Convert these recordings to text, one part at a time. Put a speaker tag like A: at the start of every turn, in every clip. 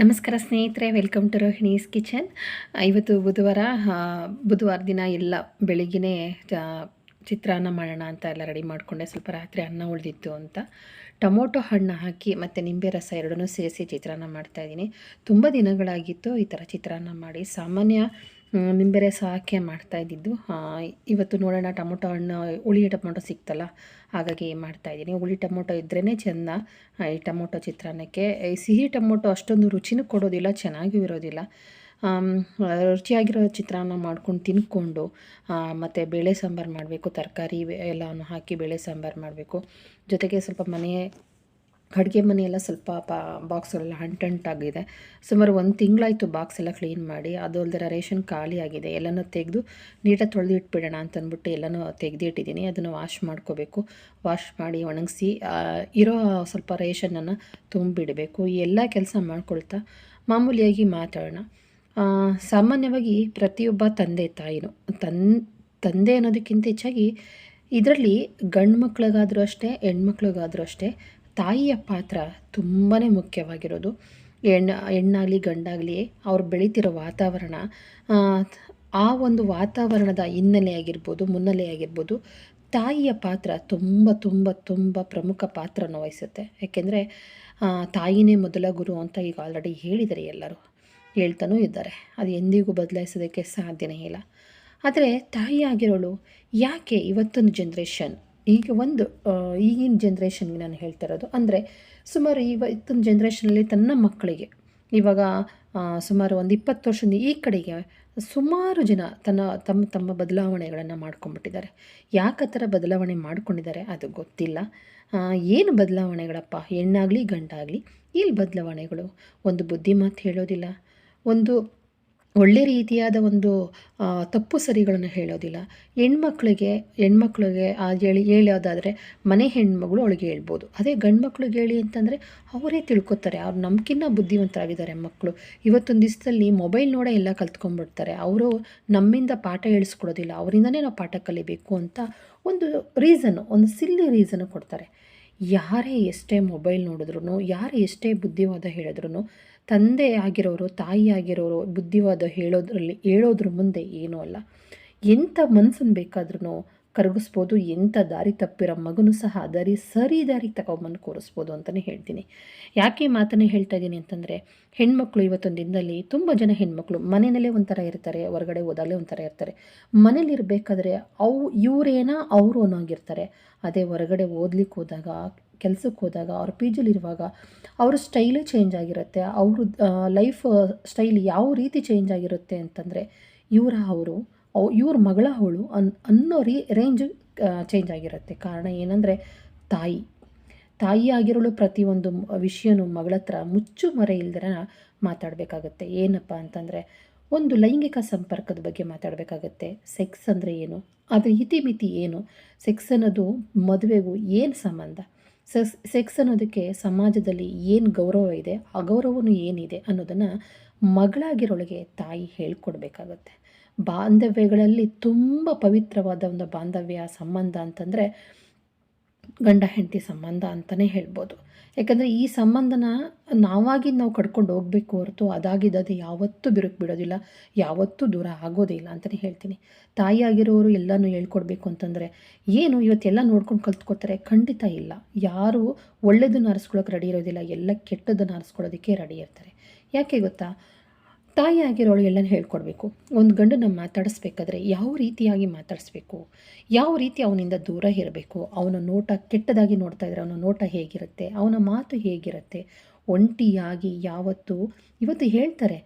A: ನಮಸ್ಕಾರ ಸ್ನೇಹಿತರೆ welcome to Rohini's kitchen. ಇವತ್ತು ಬುಧವಾರ ಬುಧವಾರ ದಿನ ಎಲ್ಲ ಬೆಳಿಗ್ಗೆ ಚಿತ್ರಾನ್ನ ಮಾಡೋಣ ಅಂತ ಎಲ್ಲ ರೆಡಿ ಮಾಡಿಕೊಂಡೆ. ಸ್ವಲ್ಪ ರಾತ್ರಿ ಅನ್ನ ಉಳಿದಿತ್ತು ಅಂತ. ಟೊಮೊಟೊ ಹಣ್ಣು ಹಾಕಿ ಮತ್ತು ನಿಂಬೆ ರಸ ಎರಡನ್ನೂ ಸೇರಿಸಿ ಚಿತ್ರಾನ್ನ ಮಾಡ್ತಾಯಿದ್ದೀನಿ ತುಂಬ ದಿನಗಳಾಗಿತ್ತು ಈ ಥರ ಚಿತ್ರಾನ್ನ ಮಾಡಿ. ಸಾಮಾನ್ಯ ನಿಂಬೆ ರಸ ಹಾಕಿ ಮಾಡ್ತಾ ಇದ್ದಿದ್ದು. ಆ, ಇವತ್ತು ನೋಡೋಣ ಟೊಮೊಟೊ ಹಣ್ಣು ಹುಳಿ ಟೊಮೊಟೊ ಸಿಕ್ತಲ್ಲ ಹಾಗಾಗಿ ಮಾಡ್ತಾಯಿದ್ದೀನಿ ಹುಳಿ ಟೊಮೊಟೊ ಇದ್ರೇ ಚೆಂದ ಈ ಟೊಮೊಟೊ ಚಿತ್ರಾನ್ನಕ್ಕೆ. ಸಿಹಿ ಟೊಮೊಟೊ ಅಷ್ಟೊಂದು ರುಚಿನೂ ಕೊಡೋದಿಲ್ಲ ಚೆನ್ನಾಗೂ ಇರೋದಿಲ್ಲ. ರುಚಿಯಾಗಿರೋ ಚಿತ್ರಾನ್ನ ಮಾಡ್ಕೊಂಡು ತಿನ್ಕೊಂಡು ಮತ್ತು ಬೇಳೆ ಸಾಂಬಾರು ಮಾಡಬೇಕು ತರಕಾರಿ ಎಲ್ಲವನ್ನು ಹಾಕಿ ಬೇಳೆ ಸಾಂಬಾರು ಮಾಡಬೇಕು. ಜೊತೆಗೆ ಸ್ವಲ್ಪ ಮನೆ ಅಡುಗೆ ಮನೆಯೆಲ್ಲ ಸ್ವಲ್ಪ ಪಾ, ಬಾಕ್ಸ್ಗಳೆಲ್ಲ ಅಂಟಂಟಾಗಿದೆ ಸುಮಾರು ಒಂದು ತಿಂಗಳಾಯಿತು ಬಾಕ್ಸ್ ಎಲ್ಲ ಕ್ಲೀನ್ ಮಾಡಿ, ಅದು ಅಲ್ಲದೆ ರೇಷನ್ ಖಾಲಿ ಆಗಿದೆ. ಎಲ್ಲನೂ ತೆಗೆದು ನೀಟಾಗಿ ತೊಳೆದು ಇಟ್ಬಿಡೋಣ ಅಂತ ಅಂದ್ಬಿಟ್ಟು ಎಲ್ಲನೂ ತೆಗೆದಿಟ್ಟಿದ್ದೀನಿ. ಅದನ್ನು ವಾಶ್ ಮಾಡ್ಕೋಬೇಕು. ವಾಶ್ ಮಾಡಿ ಒಣಗಿಸಿ ಇರೋ ಸ್ವಲ್ಪ ರೇಷನನ್ನು ತುಂಬಿಡಬೇಕು. ಎಲ್ಲ ಕೆಲಸ ಮಾಡ್ಕೊಳ್ತಾ ಮಾಮೂಲಿಯಾಗಿ ಮಾತಾಡೋಣ. ಸಾಮಾನ್ಯವಾಗಿ ಪ್ರತಿಯೊಬ್ಬ ತಂದೆ ತಾಯಿನೂ, ತನ್, ತಂದೆ ಅನ್ನೋದಕ್ಕಿಂತ ಹೆಚ್ಚಾಗಿ ಇದರಲ್ಲಿ ಗಂಡು ಮಕ್ಳಿಗಾದರೂ ಅಷ್ಟೇ, ಹೆಣ್ಮಕ್ಳಿಗಾದರೂ ಅಷ್ಟೇ ತಾಯಿಯ ಪಾತ್ರ ತುಂಬಾ ಮುಖ್ಯವಾಗಿರೋದು. ಹೆಣ್ಣು ಹೆಣ್ಣಾಗಲಿ ಗಂಡಾಗಲಿ ಅವ್ರು ಬೆಳೀತಿರೋ ವಾತಾವರಣ ಆ, ಒಂದು ವಾತಾವರಣದ ಹಿನ್ನೆಲೆ ಆಗಿರ್ಬೋದು ಮುನ್ನೆಲೆ ಆಗಿರ್ಬೋದು ತಾಯಿಯ ಪಾತ್ರ ತುಂಬ ತುಂಬ ತುಂಬ ಪ್ರಮುಖ ಪಾತ್ರನ ವಹಿಸುತ್ತೆ. ಯಾಕೆಂದರೆ ತಾಯಿನೇ ಮೊದಲ ಗುರು ಅಂತ ಈಗ ಆಲ್ರೆಡಿ ಹೇಳಿದ್ದಾರೆ ಎಲ್ಲರೂ. ಹೇಳ್ತಾನೂ ಇದ್ದಾರೆ. ಅದು ಎಂದಿಗೂ ಬದಲಾಯಿಸೋದಕ್ಕೆ ಸಾಧ್ಯನೇ ಇಲ್ಲ. ಆದರೆ ತಾಯಿ ಆಗಿರೋಳು ಯಾಕೆ ಇವತ್ತಿನ ಜನ್ರೇಷನ್ ಈಗ ಒಂದು ಈಗಿನ ಜನ್ರೇಷನ್ಗೆ ನಾನು ಹೇಳ್ತಾ ಇರೋದು ಅಂದರೆ ಸುಮಾರು ಇವತ್ತಿನ ಜನ್ರೇಷನಲ್ಲಿ ತನ್ನ ಮಕ್ಕಳಿಗೆ ಇವಾಗ ಸುಮಾರು ಒಂದು ಇಪ್ಪತ್ತು ವರ್ಷದಿಂದ ಈ ಕಡೆಗೆ ಸುಮಾರು ಜನ ತನ್ನ, ತಮ್ಮ ತಮ್ಮ ಬದಲಾವಣೆಗಳನ್ನು ಮಾಡ್ಕೊಂಡ್ಬಿಟ್ಟಿದ್ದಾರೆ. ಯಾಕೆ ಥರ ಬದಲಾವಣೆ ಮಾಡ್ಕೊಂಡಿದ್ದಾರೆ ಅದು ಗೊತ್ತಿಲ್ಲ. ಏನು ಬದಲಾವಣೆಗಳಪ್ಪ? ಹೆಣ್ಣಾಗಲಿ ಗಂಡಾಗಲಿ, ಇಲ್ಲಿ ಬದಲಾವಣೆಗಳು? ಒಂದು ಬುದ್ಧಿ ಮಾತು ಹೇಳೋದಿಲ್ಲ. ಒಂದು ಒಳ್ಳೆ ರೀತಿಯಾದ ಒಂದು ತಪ್ಪು ಸರಿಗಳನ್ನು ಹೇಳೋದಿಲ್ಲ. ಹೆಣ್ಮಕ್ಳಿಗೆ ಹೆಣ್ಮಕ್ಳಿಗೆ ಆ ಹೇಳಿ, ಹೇಳೋದಾದರೆ ಮನೆ ಹೆಣ್ಮಗಳು ಅವಳಿಗೆ ಹೇಳ್ಬೋದು. ಅದೇ ಗಂಡು ಮಕ್ಳಿಗೆ ಹೇಳಿ ಅಂತಂದರೆ ಅವರೇ ತಿಳ್ಕೊತಾರೆ. ಅವ್ರು ನಮ್ಕಿನ್ನ ಬುದ್ಧಿವಂತರಾಗಿದ್ದಾರೆ ಮಕ್ಕಳು ಇವತ್ತೊಂದು ದಿವಸದಲ್ಲಿ ಮೊಬೈಲ್ ನೋಡೇ ಎಲ್ಲ ಕಲ್ತ್ಕೊಂಡ್ಬಿಡ್ತಾರೆ. ಅವರು ನಮ್ಮಿಂದ ಪಾಠ ಹೇಳಿಸ್ಕೊಡೋದಿಲ್ಲ. ಅವರಿಂದನೇ ನಾವು ಪಾಠ ಕಲಿಬೇಕು ಅಂತ ಒಂದು ರೀಸನ್ನು ಒಂದು ಸಿಲ್ಲಿ ರೀಸನ್ನು ಕೊಡ್ತಾರೆ. ಯಾರೇ ಎಷ್ಟೇ ಮೊಬೈಲ್ ನೋಡಿದ್ರು ಯಾರೇ ಎಷ್ಟೇ ಬುದ್ಧಿವಾದ ಹೇಳಿದ್ರು ತಂದೆ ಆಗಿರೋರು ತಾಯಿ ಆಗಿರೋರು ಬುದ್ಧಿವಾದ ಹೇಳೋದ್ರಲ್ಲಿ ಹೇಳೋದ್ರ ಮುಂದೆ ಏನೂ ಅಲ್ಲ. ಎಂಥ ಮನ್ಸನ್ನು ಬೇಕಾದ್ರೂ ಕರಗಿಸ್ಬೋದು ಎಂಥ ದಾರಿ ತಪ್ಪಿರೋ ಮಗನೂ ಸಹ ದಾರಿ ಸರಿ ದಾರಿ ತಗೊಂಬಂದು ಕೂರಿಸ್ಬೋದು ಅಂತಲೇ ಹೇಳ್ತೀನಿ. ಯಾಕೆ ಮಾತನ್ನು ಹೇಳ್ತಾ ಇದ್ದೀನಿ ಅಂತಂದರೆ, ಹೆಣ್ಮಕ್ಳು ಇವತ್ತೊಂದು ದಿನದಲ್ಲಿ ತುಂಬ ಜನ ಹೆಣ್ಮಕ್ಳು ಮನೆಯಲ್ಲೇ ಒಂಥರ ಇರ್ತಾರೆ, ಹೊರಗಡೆ ಹೋದಾಗಲೇ ಒಂಥರ ಇರ್ತಾರೆ. ಮನೇಲಿರಬೇಕಾದ್ರೆ ಅವು, ಇವರೇನ ಅವರು ಅನ್ನೋಗಿರ್ತಾರೆ. ಅದೇ ಹೊರಗಡೆ ಓದ್ಲಿಕ್ಕೆ ಹೋದಾಗ, ಕೆಲಸಕ್ಕೆ ಹೋದಾಗ, ಅವ್ರ ಪಿ ಜಿಲಿರುವಾಗ ಅವ್ರ ಸ್ಟೈಲೇ ಚೇಂಜ್ ಆಗಿರುತ್ತೆ. ಅವರು ಲೈಫ್ ಸ್ಟೈಲ್ ಯಾವ ರೀತಿ ಚೇಂಜ್ ಆಗಿರುತ್ತೆ ಅಂತಂದರೆ, ಇವರ, ಅವರು ಅವ್ ಇವ್ರ ಮಗಳ ಅವಳು ಅನ್, ಅನ್ನೋ ರೀ ರೇಂಜ್ ಚೇಂಜ್ ಆಗಿರುತ್ತೆ. ಕಾರಣ ಏನಂದರೆ ತಾಯಿ. ತಾಯಿ ಆಗಿರೋಳು ಪ್ರತಿಯೊಂದು ವಿಷಯನೂ ಮಗಳ ಹತ್ರ ಮುಚ್ಚು ಮರೆ ಇಲ್ದಿರ ಮಾತಾಡಬೇಕಾಗತ್ತೆ. ಏನಪ್ಪ ಅಂತಂದರೆ ಒಂದು ಲೈಂಗಿಕ ಸಂಪರ್ಕದ ಬಗ್ಗೆ ಮಾತಾಡಬೇಕಾಗತ್ತೆ. ಸೆಕ್ಸ್ ಅಂದರೆ ಏನು? ಅದರ ಇತಿಮಿತಿ ಏನು? ಸೆಕ್ಸ್ ಅನ್ನೋದು ಮದುವೆಗೂ ಏನು ಸಂಬಂಧ? ಸೆಕ್ಸ್ ಸೆಕ್ಸ್ ಅನ್ನೋದಕ್ಕೆ ಸಮಾಜದಲ್ಲಿ ಏನು ಗೌರವ ಇದೆ? ಅಗೌರವನೂ ಏನಿದೆ ಅನ್ನೋದನ್ನು ಮಗಳಾಗಿರೋಳಿಗೆ ತಾಯಿ ಹೇಳ್ಕೊಡ್ಬೇಕಾಗತ್ತೆ. ಬಾಂಧವ್ಯಗಳಲ್ಲಿ ತುಂಬ ಪವಿತ್ರವಾದ ಒಂದು ಬಾಂಧವ್ಯ, ಸಂಬಂಧ ಅಂತಂದರೆ ಗಂಡ, ಹೆಂಡತಿ ಸಂಬಂಧ ಅಂತಲೇ ಹೇಳ್ಬೋದು. ಯಾಕಂದರೆ ಈ ಸಂಬಂಧನ ನಾವಾಗಿ ನಾವು ಕಡ್ಕೊಂಡು ಹೋಗಬೇಕು ಹೊರತು ಅದಾಗಿದ್ದದು ಯಾವತ್ತೂ ಬಿರುಕು ಬಿಡೋದಿಲ್ಲ, ಯಾವತ್ತೂ ದೂರ ಆಗೋದೇ ಇಲ್ಲ ಅಂತಲೇ ಹೇಳ್ತೀನಿ. ತಾಯಿಯಾಗಿರೋರು ಎಲ್ಲನೂ ಹೇಳ್ಕೊಡ್ಬೇಕು ಅಂತಂದರೆ ಏನು ಇವತ್ತೆಲ್ಲ ನೋಡ್ಕೊಂಡು ಕಲ್ತ್ಕೊತಾರೆ ಖಂಡಿತ ಇಲ್ಲ. ಯಾರು ಒಳ್ಳೆಯದನ್ನು ಆರಿಸ್ಕೊಳ್ಳೋಕೆ ರೆಡಿ ಇರೋದಿಲ್ಲ, ಎಲ್ಲ ಕೆಟ್ಟದನ್ನು ಆರಿಸ್ಕೊಳ್ಳೋದಕ್ಕೆ ರೆಡಿ ಇರ್ತಾರೆ. ಯಾಕೆ ಗೊತ್ತಾ? ತಾಯಿ ಆಗಿರೋಳು ಎಲ್ಲನೂ ಹೇಳ್ಕೊಡ್ಬೇಕು. ಒಂದು ಗಂಡನ ಮಾತಾಡಿಸ್ಬೇಕಾದ್ರೆ ಯಾವ ರೀತಿಯಾಗಿ ಮಾತಾಡಿಸ್ಬೇಕು? ಯಾವ ರೀತಿ ಅವನಿಂದ ದೂರ ಇರಬೇಕು? ಅವನ ನೋಟ ಕೆಟ್ಟದಾಗಿ ನೋಡ್ತಾ ಇದ್ರೆ ಅವನ ನೋಟ ಹೇಗಿರುತ್ತೆ? ಅವನ ಮಾತು ಹೇಗಿರುತ್ತೆ? ಒಂಟಿಯಾಗಿ ಯಾವತ್ತು, ಇವತ್ತು ಹೇಳ್ತಾರೆ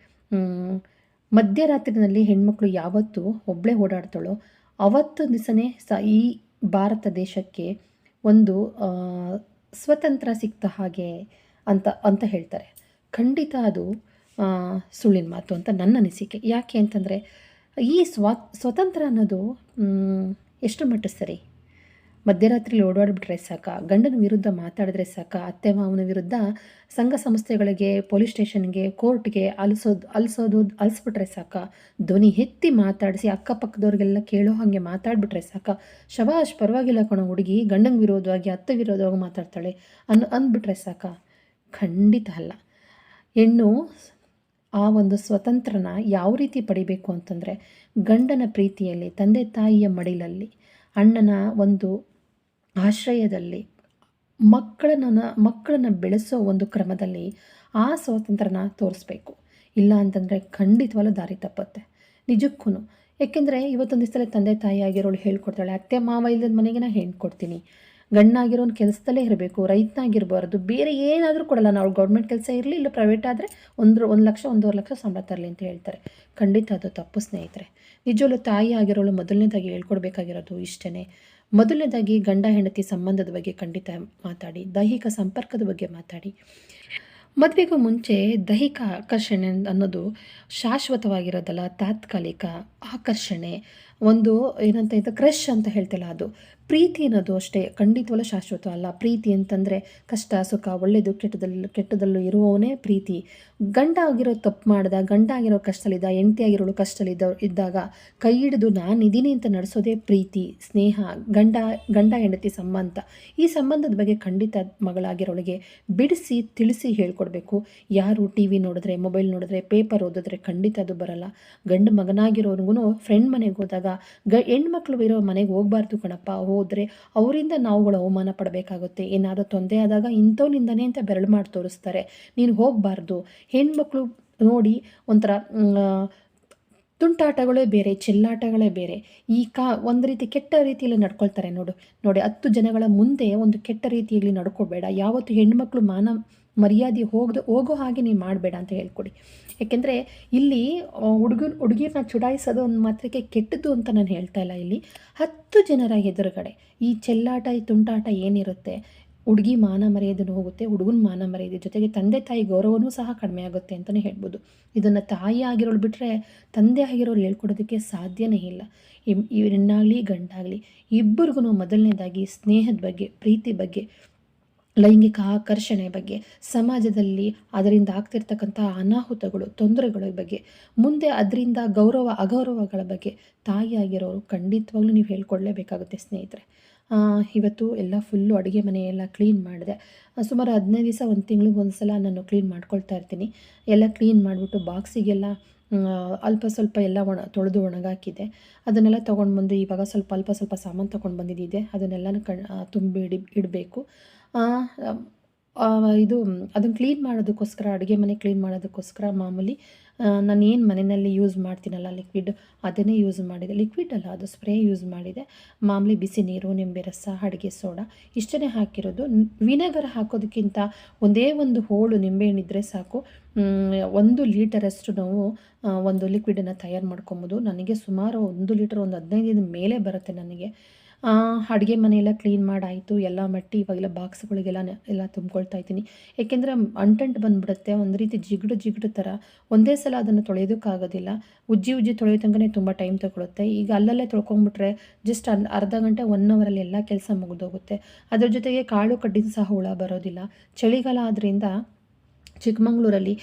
A: ಮಧ್ಯರಾತ್ರಿನಲ್ಲಿ ಹೆಣ್ಮಕ್ಳು ಯಾವತ್ತು ಒಬ್ಬಳೇ ಓಡಾಡ್ತಾಳೋ, ಅವತ್ತು ದಿವಸನೇ ಸ ಈ ಭಾರತ ದೇಶಕ್ಕೆ ಒಂದು ಸ್ವತಂತ್ರ ಸಿಕ್ತ ಹಾಗೆ ಅಂತ ಅಂತ ಹೇಳ್ತಾರೆ. ಖಂಡಿತ ಅದು ಸುಳ್ಳಿನ ಮಾತು ಅಂತ ನನ್ನ ಅನಿಸಿಕೆ. ಯಾಕೆ ಅಂತಂದರೆ, ಈ ಸ್ವಾ, ಸ್ವತಂತ್ರ ಅನ್ನೋದು ಎಷ್ಟು ಮಟ್ಟ ಸರಿ? ಮಧ್ಯರಾತ್ರಿಲಿ ಓಡಾಡಿಬಿಟ್ರೆ ಸಾಕ, ಗಂಡನ ವಿರುದ್ಧ ಮಾತಾಡಿದ್ರೆ ಸಾಕ, ಅತ್ತೆ ಮಾವನ ವಿರುದ್ಧ ಸಂಘ ಸಂಸ್ಥೆಗಳಿಗೆ, ಪೊಲೀಸ್ ಸ್ಟೇಷನ್ಗೆ, ಕೋರ್ಟ್ಗೆ ಅಲಿಸೋದು ಅಲಿಸೋದು, ಅಲಿಸ್ಬಿಟ್ರೆ ಸಾಕ, ಧ್ವನಿ ಎತ್ತಿ ಮಾತಾಡಿಸಿ ಅಕ್ಕಪಕ್ಕದವ್ರಿಗೆಲ್ಲ ಕೇಳೋ ಹಾಗೆ ಮಾತಾಡಿಬಿಟ್ರೆ ಸಾಕ, ಶಬಾಷ್ ಪರವಾಗಿಲ್ಲ ಕಣೋ ಹುಡುಗಿ, ಗಂಡನ ವಿರೋಧವಾಗಿ, ಅತ್ತೆ ವಿರೋಧವಾಗಿ ಮಾತಾಡ್ತಾಳೆ ಅನ್, ಅಂದ್ಬಿಟ್ರೆ ಸಾಕ. ಖಂಡಿತ ಅಲ್ಲ. ಹೆಣ್ಣು ಆ ಒಂದು ಸ್ವತಂತ್ರನ ಯಾವ ರೀತಿ ಪಡಿಬೇಕು ಅಂತಂದರೆ ಗಂಡನ ಪ್ರೀತಿಯಲ್ಲಿ, ತಂದೆ ತಾಯಿಯ ಮಡಿಲಲ್ಲಿ, ಅಣ್ಣನ ಒಂದು ಆಶ್ರಯದಲ್ಲಿ, ಮಕ್ಕಳನ್ನ, ಮಕ್ಕಳನ್ನು ಬೆಳೆಸೋ ಒಂದು ಕ್ರಮದಲ್ಲಿ ಆ ಸ್ವಾತಂತ್ರ್ಯನ ತೋರಿಸ್ಬೇಕು. ಇಲ್ಲ ಅಂತಂದರೆ ಖಂಡಿತವಾಗ್ಲೂ ದಾರಿ ತಪ್ಪುತ್ತೆ. ನಿಜಕ್ಕೂ. ಏಕೆಂದರೆ ಇವತ್ತೊಂದು ಸಲ ತಂದೆ ತಾಯಿ ಆಗಿರೋಳು ಹೇಳ್ಕೊಡ್ತಾಳೆ, ಅತ್ತೆ ಮಾವ ಇಲ್ಲದ ಮನೆಗೆ ನಾನು ಹೇಳ್ಕೊಡ್ತೀನಿ ಗಂಡಾಗಿರೋನು ಕೆಲಸದಲ್ಲೇ ಇರಬೇಕು, ರೈತನಾಗಿರಬಾರ್ದು, ಬೇರೆ ಏನಾದರೂ ಕೊಡಲ್ಲ. ನಾವು ಗೌರ್ಮೆಂಟ್ ಕೆಲಸ ಇರಲಿ, ಇಲ್ಲ ಪ್ರೈವೇಟ್ ಆದರೆ ಒಂದು ಒಂದು ಲಕ್ಷ, ಒಂದೂವರೆ ಲಕ್ಷ ಸಂಬಳ ತರಲಿ ಅಂತ ಹೇಳ್ತಾರೆ. ಖಂಡಿತ ಅದು ತಪ್ಪು ಸ್ನೇಹಿತರೆ. ನಿಜವಲ್ಲೂ ತಾಯಿ ಆಗಿರೋಳು ಮೊದಲನೇದಾಗಿ ಹೇಳ್ಕೊಡ್ಬೇಕಾಗಿರೋದು ಇಷ್ಟೇ ಮೊದಲನೇದಾಗಿ ಗಂಡ, ಹೆಂಡತಿ ಸಂಬಂಧದ ಬಗ್ಗೆ ಖಂಡಿತ ಮಾತಾಡಿ, ದೈಹಿಕ ಸಂಪರ್ಕದ ಬಗ್ಗೆ ಮಾತಾಡಿ. ಮದುವೆಗೂ ಮುಂಚೆ ದೈಹಿಕ ಆಕರ್ಷಣೆ ಅನ್ನೋದು ಶಾಶ್ವತವಾಗಿರೋದಲ್ಲ, ತಾತ್ಕಾಲಿಕ ಆಕರ್ಷಣೆ. ಒಂದು ಏನಂತ ಇದು ಕ್ರಶ್ ಅಂತ ಹೇಳ್ತಿಲ್ಲ ಅದು. ಪ್ರೀತಿ ಅನ್ನೋದು ಅಷ್ಟೇ ಖಂಡಿತವಲ್ಲ ಶಾಶ್ವತ ಅಲ್ಲ. ಪ್ರೀತಿ ಅಂತಂದರೆ ಕಷ್ಟ, ಸುಖ ಒಳ್ಳೆಯದು ಕೆಟ್ಟದಲ್ಲೂ ಕೆಟ್ಟದಲ್ಲೂ ಇರುವವನೇ ಪ್ರೀತಿ. ಗಂಡ ಆಗಿರೋ ತಪ್ಪು ಮಾಡಿದ, ಗಂಡ ಆಗಿರೋ ಕಷ್ಟದಲ್ಲಿದ್ದ, ಹೆಂಡತಿ ಆಗಿರೋಳು ಕಷ್ಟದಲ್ಲಿದ್ದ, ಇದ್ದಾಗ ಕೈ ಹಿಡಿದು ನಾನು ಇದ್ದೀನಿ ಅಂತ ನಡೆಸೋದೇ ಪ್ರೀತಿ, ಸ್ನೇಹ, ಗಂಡ ಗಂಡ, ಹೆಂಡತಿ ಸಂಬಂಧ. ಈ ಸಂಬಂಧದ ಬಗ್ಗೆ ಖಂಡಿತ ಮಗಳಾಗಿರೋಳಿಗೆ ಬಿಡಿಸಿ, ತಿಳಿಸಿ ಹೇಳ್ಕೊಡ್ಬೇಕು. ಯಾರು ಟಿ ವಿ ನೋಡಿದ್ರೆ, ಮೊಬೈಲ್ ನೋಡಿದ್ರೆ, ಪೇಪರ್ ಓದಿದ್ರೆ ಖಂಡಿತ ಅದು ಬರಲ್ಲ. ಗಂಡು ಮಗನಾಗಿರೋರ್ಗು ಫ್ರೆಂಡ್ ಮನೆಗೆ ಹೋದಾಗ, ಗ, ಹೆಣ್ಮಕ್ಳು ಇರೋ ಮನೆಗೆ ಹೋಗ್ಬಾರ್ದು ಕಣಪ್ಪ ಹೋದರೆ ಅವರಿಂದ ನಾವುಗಳು ಅವಮಾನ ಪಡಬೇಕಾಗುತ್ತೆ. ಏನಾದರೂ ತೊಂದರೆ ಆದಾಗ ಇಂಥವ್ನಿಂದನೇ ಅಂತ ಬೆರಳು ಮಾಡಿ ತೋರಿಸ್ತಾರೆ. ನೀನು ಹೋಗಬಾರ್ದು. ಹೆಣ್ಮಕ್ಳು ನೋಡಿ ಒಂಥರ ತುಂಟಾಟಗಳೇ ಬೇರೆ, ಚೆಲ್ಲಾಟಗಳೇ ಬೇರೆ. ಈ ಕಾ, ಒಂದು ರೀತಿ ಕೆಟ್ಟ ರೀತಿಯಲ್ಲಿ ನಡ್ಕೊಳ್ತಾರೆ ನೋಡು. ನೋಡಿ, ಹತ್ತು ಜನಗಳ ಮುಂದೆ ಒಂದು ಕೆಟ್ಟ ರೀತಿಯಲ್ಲಿ ನಡ್ಕೋಬೇಡ. ಯಾವತ್ತು ಹೆಣ್ಮಕ್ಳು ಮಾನ ಮರ್ಯಾದೆ ಹೋಗದ, ಹೋಗೋ ಹಾಗೆ ನೀವು ಮಾಡಬೇಡ ಅಂತ ಹೇಳ್ಕೊಡಿ. ಯಾಕೆಂದರೆ ಇಲ್ಲಿ ಹುಡುಗನ ಹುಡುಗಿರನ್ನ ಚುಡಾಯಿಸೋದು ಒಂದು ಮಾತ್ರಕ್ಕೆ ಕೆಟ್ಟದ್ದು ಅಂತ ನಾನು ಹೇಳ್ತಾ ಇಲ್ಲ ಇಲ್ಲಿ. ಹತ್ತು ಜನರ ಎದುರುಗಡೆ ಈ ಚೆಲ್ಲಾಟ, ಈ ತುಂಟಾಟ ಏನಿರುತ್ತೆ, ಹುಡುಗಿ ಮಾನ ಮರ್ಯಾದೆನೂ ಹೋಗುತ್ತೆ, ಹುಡುಗನ ಮಾನ ಮರ್ಯಾದೆ ಜೊತೆಗೆ ತಂದೆ ತಾಯಿ ಗೌರವನೂ ಸಹ ಕಡಿಮೆ ಆಗುತ್ತೆ ಅಂತಲೇ ಹೇಳ್ಬೋದು. ಇದನ್ನು ತಾಯಿ ಆಗಿರೋಳು ಬಿಟ್ಟರೆ ತಂದೆ ಆಗಿರೋರು ಹೇಳ್ಕೊಡೋದಕ್ಕೆ ಸಾಧ್ಯನೇ ಇಲ್ಲ. ಹೆಣ್ಣಾಗಲಿ ಗಂಡಾಗಲಿ ಇಬ್ಬರಿಗೂ ಮೊದಲನೇದಾಗಿ ಸ್ನೇಹದ ಬಗ್ಗೆ, ಪ್ರೀತಿ ಬಗ್ಗೆ ಲೈಂಗಿಕ ಆಕರ್ಷಣೆ ಬಗ್ಗೆ, ಸಮಾಜದಲ್ಲಿ ಅದರಿಂದ ಆಗ್ತಿರ್ತಕ್ಕಂಥ ಅನಾಹುತಗಳು, ತೊಂದರೆಗಳ ಬಗ್ಗೆ, ಮುಂದೆ ಅದರಿಂದ ಗೌರವ, ಅಗೌರವಗಳ ಬಗ್ಗೆ ತಾಯಿಯಾಗಿರೋರು ಖಂಡಿತವಾಗ್ಲೂ ನೀವು ಹೇಳ್ಕೊಡ್ಲೇಬೇಕಾಗುತ್ತೆ ಸ್ನೇಹಿತರೆ. ಇವತ್ತು ಎಲ್ಲ ಫುಲ್ಲು ಅಡುಗೆ ಮನೆಯೆಲ್ಲ ಕ್ಲೀನ್ ಮಾಡಿದೆ. ಸುಮಾರು ಹದಿನೈದು ದಿವಸ, ಒಂದು ತಿಂಗಳಿಗೆ ಒಂದು ಸಲ ನಾನು ಕ್ಲೀನ್ ಮಾಡ್ಕೊಳ್ತಾ ಇರ್ತೀನಿ. ಎಲ್ಲ ಕ್ಲೀನ್ ಮಾಡಿಬಿಟ್ಟು ಬಾಕ್ಸಿಗೆಲ್ಲ ಅಲ್ಪ ಸ್ವಲ್ಪ ಎಲ್ಲ ಒಣ, ತೊಳೆದು ಒಣಗಾಕಿದೆ. ಅದನ್ನೆಲ್ಲ ತೊಗೊಂಡು ಬಂದು ಇವಾಗ ಸ್ವಲ್ಪ, ಅಲ್ಪ ಸ್ವಲ್ಪ ಸಾಮಾನು ತೊಗೊಂಡು ಬಂದಿದ್ದಿದೆ ಅದನ್ನೆಲ್ಲನೂ ಕಣ್ ತುಂಬಿ ಇಡಿ, ಇಡಬೇಕು. ಇದು ಅದನ್ನು ಕ್ಲೀನ್ ಮಾಡೋದಕ್ಕೋಸ್ಕರ, ಅಡುಗೆ ಮನೆ ಕ್ಲೀನ್ ಮಾಡೋದಕ್ಕೋಸ್ಕರ ಮಾಮೂಲಿ ನಾನು ಏನು ಮನೆಯಲ್ಲಿ ಯೂಸ್ ಮಾಡ್ತೀನಲ್ಲ ಲಿಕ್ವಿಡ್ ಅದನ್ನೇ ಯೂಸ್ ಮಾಡಿದೆ. ಲಿಕ್ವಿಡ್ ಅಲ್ಲ, ಅದು ಸ್ಪ್ರೇ ಯೂಸ್ ಮಾಡಿದೆ. ಮಾಮೂಲಿ ಬಿಸಿ ನೀರು, ನಿಂಬೆ ರಸ, ಅಡುಗೆ ಸೋಡಾ ಇಷ್ಟೇ ಹಾಕಿರೋದು. ವಿನೆಗರ್ ಹಾಕೋದಕ್ಕಿಂತ ಒಂದೇ ಒಂದು ಹೋಳು ನಿಂಬೆಹಣ್ಣಿದ್ರೆ ಸಾಕು. ಒಂದು ಲೀಟರಷ್ಟು ನಾವು ಒಂದು ಲಿಕ್ವಿಡನ್ನು ತಯಾರು ಮಾಡ್ಕೊಬೋದು. ನನಗೆ ಸುಮಾರು ಒಂದು ಲೀಟರ್, ಒಂದು ಹದಿನೈದು ದಿನ ಮೇಲೆ ಬರುತ್ತೆ ನನಗೆ. ಅಡುಗೆ ಮನೆಯೆಲ್ಲ ಕ್ಲೀನ್ ಮಾಡಾಯಿತು. ಎಲ್ಲ ಮಟ್ಟಿ ಇವಾಗೆಲ್ಲ ಬಾಕ್ಸ್ಗಳಿಗೆಲ್ಲ ಎಲ್ಲ ತುಂಬ್ಕೊಳ್ತಾ ಇದ್ದೀನಿ. ಏಕೆಂದರೆ ಅಂಟಂಟು ಬಂದುಬಿಡುತ್ತೆ. ಒಂದು ರೀತಿ ಜಿಗುಡು ಜಿಗುಡು ಥರ. ಒಂದೇ ಸಲ ಅದನ್ನು ತೊಳೆಯೋದಕ್ಕಾಗೋದಿಲ್ಲ. ಉಜ್ಜಿ ಉಜ್ಜಿ ತೊಳೆಯೋ ತನಕನೇ ತುಂಬ ಟೈಮ್ ತೊಗೊಳುತ್ತೆ. ಈಗ ಅಲ್ಲಲ್ಲೇ ತೊಳ್ಕೊಂಡ್ಬಿಟ್ರೆ ಜಸ್ಟ್ ಅರ್ಧ ಗಂಟೆ ಒನ್ ಅವರಲ್ಲಿ ಎಲ್ಲ ಕೆಲಸ ಮುಗಿದೋಗುತ್ತೆ. ಅದ್ರ ಜೊತೆಗೆ ಕಾಳು ಕಡ್ಡಿನ ಸಹ ಹುಳ ಬರೋದಿಲ್ಲ. ಚಳಿಗಾಲ ಆದ್ದರಿಂದ ಚಿಕ್ಕಮಂಗ್ಳೂರಲ್ಲಿ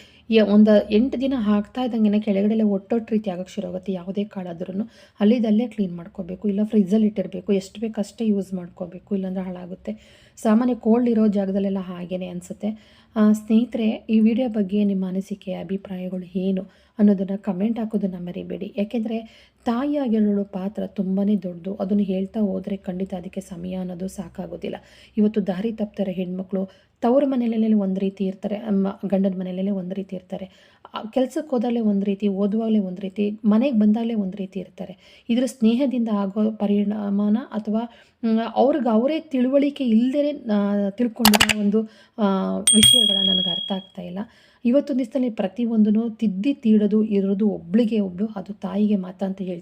A: ಒಂದು ಎಂಟು ದಿನ ಹಾಕ್ತಾ ಇದ್ದಂಗೆ ಕೆಳಗಡೆಲ್ಲ ಒಟ್ಟೊಟ್ಟು ರೀತಿ ಆಗೋಕ್ಕೆ ಶುರು ಆಗುತ್ತೆ. ಯಾವುದೇ ಕಾಳಾದ್ರೂ ಅಲ್ಲಿದಲ್ಲೇ ಕ್ಲೀನ್ ಮಾಡ್ಕೋಬೇಕು, ಇಲ್ಲ ಫ್ರಿಜ್ಜಲ್ಲಿ ಇಟ್ಟಿರಬೇಕು. ಎಷ್ಟು ಬೇಕು ಅಷ್ಟೇ ಯೂಸ್ ಮಾಡ್ಕೋಬೇಕು, ಇಲ್ಲಾಂದ್ರೆ ಹಾಳಾಗುತ್ತೆ. ಸಾಮಾನ್ಯ ಕೋಲ್ಡ್ ಇರೋ ಜಾಗದಲ್ಲೆಲ್ಲ ಹಾಗೇ ಅನಿಸುತ್ತೆ. ಸ್ನೇಹಿತರೆ, ಈ ವಿಡಿಯೋ ಬಗ್ಗೆ ನಿಮ್ಮ ಅನಿಸಿಕೆ, ಅಭಿಪ್ರಾಯಗಳು ಏನು ಅನ್ನೋದನ್ನು ಕಮೆಂಟ್ ಹಾಕೋದನ್ನು ಮರಿಬೇಡಿ. ಯಾಕೆಂದರೆ ತಾಯಿಯಾಗಿರೋಳು ಪಾತ್ರ ತುಂಬಾ ದೊಡ್ಡದು. ಅದನ್ನು ಹೇಳ್ತಾ ಹೋದರೆ ಖಂಡಿತ ಅದಕ್ಕೆ ಸಮಯ ಅನ್ನೋದು ಸಾಕಾಗೋದಿಲ್ಲ. ಇವತ್ತು ದಾರಿ ತಪ್ತಾರೆ ಹೆಣ್ಮಕ್ಳು. ತವ್ರ ಮನೆಯಲ್ಲೇ ಒಂದು ರೀತಿ ಇರ್ತಾರೆ. ಅಮ್ಮ, ಗಂಡನ ಮನೆಯಲ್ಲೇ ಒಂದು ರೀತಿ ಇರ್ತಾರೆ. ಕೆಲ್ಸಕ್ಕೆ ಹೋದಾಗಲೇ ಒಂದು ರೀತಿ, ಓದುವಾಗಲೇ ಒಂದು ರೀತಿ, ಮನೆಗೆ ಬಂದಾಗಲೇ ಒಂದು ರೀತಿ ಇರ್ತಾರೆ. ಇದರ ಸ್ನೇಹದಿಂದ ಆಗೋ ಪರಿಣಾಮನ ಅಥವಾ ಅವ್ರಿಗೆ ಅವರೇ ತಿಳುವಳಿಕೆ ಇಲ್ಲದೇ ತಿಳ್ಕೊಂಡಿರೋ ಒಂದು ವಿಷಯಗಳ ನನಗೆ ಅರ್ಥ ಆಗ್ತಾ ಇಲ್ಲ. ಇವತ್ತು ದಿವಸದಲ್ಲಿ ಪ್ರತಿಯೊಂದೂ ತಿದ್ದಿ ತೀಡೋದು ಇರೋದು ಒಬ್ಳಿಗೆ ಒಬ್ಬಳು ಅದು ತಾಯಿಗೆ ಮಾತ್ರ ಅಂತ ಹೇಳ್ತೀನಿ.